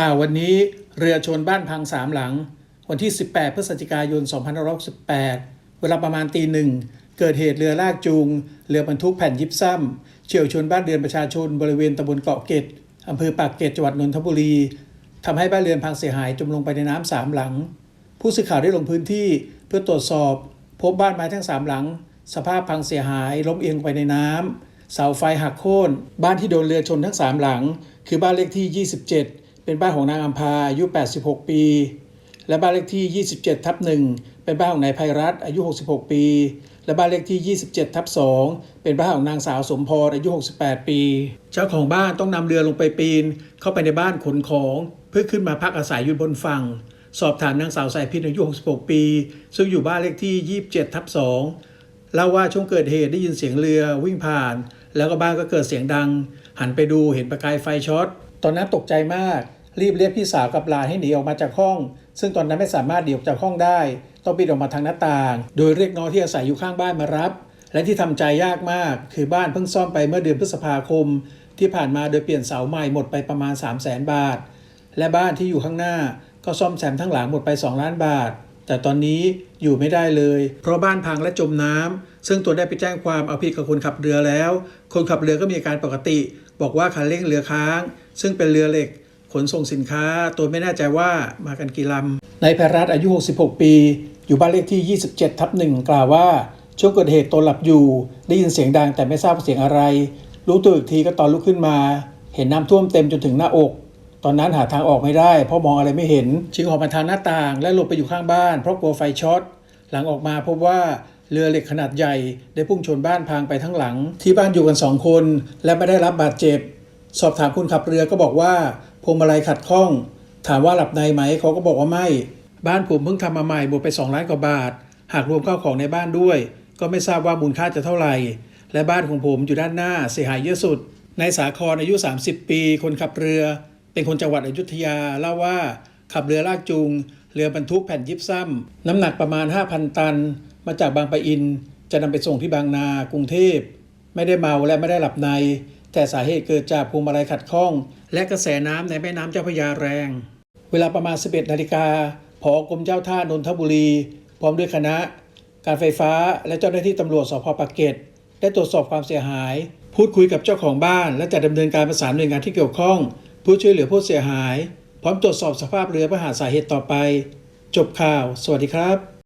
ข่าววันนี้เรือชนบ้านพังสามหลัง วันที่ 18 พฤศจิกายน 2568 เวลาประมาณตีหนึ่ง เกิดเหตุเรือลากจูง เรือบรรทุกแผ่นยิบซ้ำเฉี่ยวชนบ้านเรือนประชาชนบริเวณตำบลเกาะเกร็ดอำเภอปากเกร็ดจังหวัดนนทบุรีทำให้บ้านเรือนพังเสียหายจมลงไปในน้ำสามหลัง ผู้สื่อข่าวได้ลงพื้นที่เพื่อตรวจสอบ พบบ้านไม้ทั้งสามหลัง สภาพพังเสียหายล้มเอียงไปในน้ำเสาไฟหักโค่นบ้านที่โดนเรือชนทั้งสามหลัง คือบ้านเลขที่ 27 เป็นบ้านของนางอัมพาอายุ 86 ปี และบ้านเลขที่ 27 ทับหนึ่งเป็นบ้านของนายไพรัตอายุ 66 ปี และบ้านเลขที่ 27 ทับ2เป็นบ้านของนางสาวสมพรอายุ 68 ปี เจ้าของบ้านต้องนำเรือลงไปปีน เข้าไปในบ้านขนของ เพื่อขึ้นมาพักอาศัยอยู่บนฝั่ง สอบถามนางสาวสายพินอายุ 66 ปี ซึ่งอยู่บ้านเลขที่ 27 ทับ2เล่าว่าช่วงเกิดเหตุได้ยินเสียงเรือวิ่งผ่าน แล้วก็บ้านก็เกิดเสียงดัง หันไปดูเห็นประกายไฟช็อต ตอนนั้นตกใจมาก รีบเรียกพี่สาวกับหลานให้หนีออกมาจากห้อง ซึ่งตอนนั้นไม่สามารถหนีออกจากห้องได้ ต้องบินออกมาทางหน้าต่าง โดยเรียกน้องที่อาศัยอยู่ข้างบ้านมารับ และที่ทำใจยากมาก คือบ้านเพิ่งซ่อมไปเมื่อเดือนพฤษภาคม ที่ผ่านมาโดยเปลี่ยนเสาใหม่หมดไปประมาณ 3 0 0แสนบาท และบ้านที่อยู่ข้างหน้าก็ซ่อมแซมทั้งหลังหมดไป 2 ล้านบาท แต่ตอนนี้อยู่ไม่ได้เลย เพราะบ้านพังและจมน้ำซึ่งตัวได้ไปแจ้งความเอาผิดกับคนขับเรือแล้ว คนขับเรือก็มีอาการปกติ บอกว่าคันเร่งเรือค้าง ซึ่งเป็นเรือเหล็ก ขนส่งสินค้าตัวไม่แน่ใจว่ามากันกี่ลำนายแพรัตอายุ 66 ปี อยู่บ้านเลขที่ 27 ทับหนึ่งกล่าวว่า ช่วงเกิดเหตุตนหลับอยู่ ได้ยินเสียงดังแต่ไม่ทราบเสียงอะไร รู้ตัวอีกทีก็ตอนลุกขึ้นมา เห็นน้ำท่วมเต็มจนถึงหน้าอก ตอนนั้นหาทางออกไม่ได้ เพราะมองอะไรไม่เห็นจึงออกมาทางหน้าต่าง และหลบไปอยู่ข้างบ้าน เพราะกลัวไฟช็อตหลังออกมาพบว่าเรือเหล็กขนาดใหญ่ ได้พุ่งชนบ้านพังไปทั้งหลัง ที่บ้านอยู่กันสองคน และไม่ได้รับบาดเจ็บ สอบถามคนขับเรือก็บอกว่า พวงมาลัยขัดข้อง ถามว่าหลับในไหมเขาก็บอกว่าไม่ บ้านผมเพิ่งทำมาใหม่หมดไป 2 ล้านกว่าบาท หากรวมข้าวของในบ้านด้วย ก็ไม่ทราบว่ามูลค่าจะเท่าไหร่ และบ้านของผมอยู่ด้านหน้าเสียหายเยอะสุดนายสาครอายุ 30 ปี คนขับเรือ เป็นคนจังหวัดอยุธยาเล่าว่าขับเรือลากจูง เรือบรรทุกแผ่นยิบซ้ำน้ำหนักประมาณ 5,000 ตัน มาจากบางปะอิน จะนำไปส่งที่บางนากรุงเทพ ไม่ได้เมาและไม่ได้หลับใน แต่สาเหตุเกิดจากพวงมาลัยขัดข้อง และกระแสน้ำในแม่น้ำเจ้าพระยาแรง เวลาประมาณ 11 นาฬิกาผอกรมเจ้าท่านนทบุรี พร้อมด้วยคณะ การไฟฟ้าและเจ้าหน้าที่ตำรวจสพปากเกร็ดได้ตรวจสอบความเสียหาย พูดคุยกับเจ้าของบ้าน และจะดำเนินการประสานหน่วยงานที่เกี่ยวข้องเพื่อช่วยเหลือผู้เสียหาย พร้อมตรวจสอบสภาพเรือเพื่อหาสาเหตุต่อไป จบข่าว สวัสดีครับ